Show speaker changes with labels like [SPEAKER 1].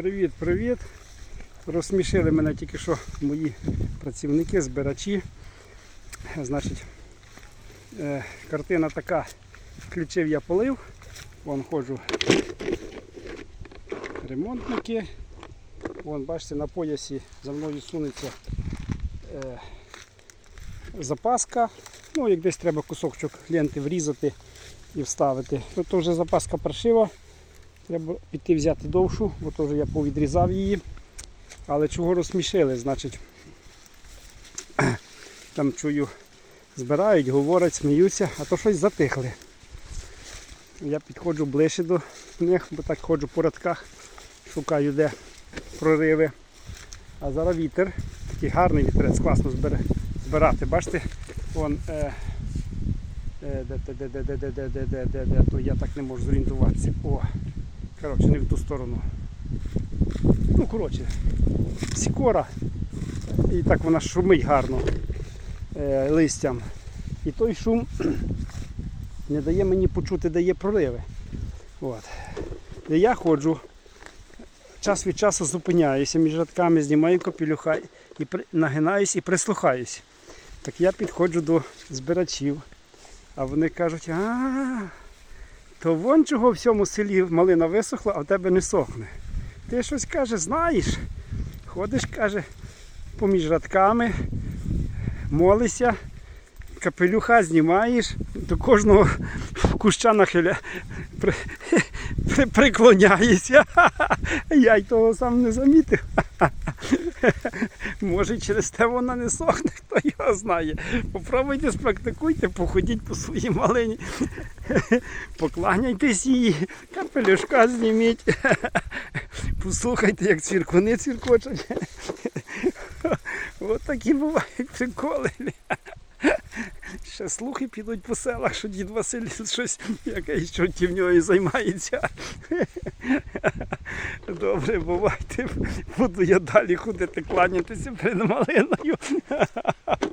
[SPEAKER 1] Привіт-привіт. Розсмішили мене тільки що мої працівники, збирачі. Значить, е, картина така. Включив я полив. Вон ходжу ремонтники. Вон, бачите, на поясі за мною сунеться е, запаска. Ну, як десь треба кусочок ленти врізати і вставити. То вже запаска паршива. Треба піти взяти довшу, бо вже я повідрізав її. Але чого розсмішили? Значить, там чую, збирають, говорять, сміються, а то щось затихли. Я підходжу ближче до них, бо так ходжу по рядках, шукаю де прориви. А зараз вітер, такий гарний вітерець, класно збирати. Бачите, вон, е, е, де, де, де, де, де, де, де, де, де, де, де, то я так не можу зорієнтуватися. О, коротше, не в ту сторону. Ну, коротше, сікора. І так вона шумить гарно е, листям. І той шум не дає мені почути, де є прориви. От. І я ходжу, час від часу зупиняюся між рядками, знімаю капелюха і при... нагинаюсь і прислухаюсь. Так я підходжу до збирачів, а вони кажуть, а, то вон чого в всьому селі малина висохла, а в тебе не сохне. Ти щось каже, знаєш, ходиш, каже, поміж радками, молишся, капелюха знімаєш, до кожного куща нахиля при, при, приклоняєшся. Я й того сам не замітив. Може через те вона не сохне, хто його знає. Попробуйте, спрактикуйте, походіть по своїй малині, покланяйтесь її, капелюшка зніміть. Послухайте, як цвіркуни цвіркочуть. От такі бувають приколи. Ще слухи підуть по селах, що дід Василь щось якесь чортівньою займається. Добре, бувайте. Буду я далі ходити, кланятися перед малиною.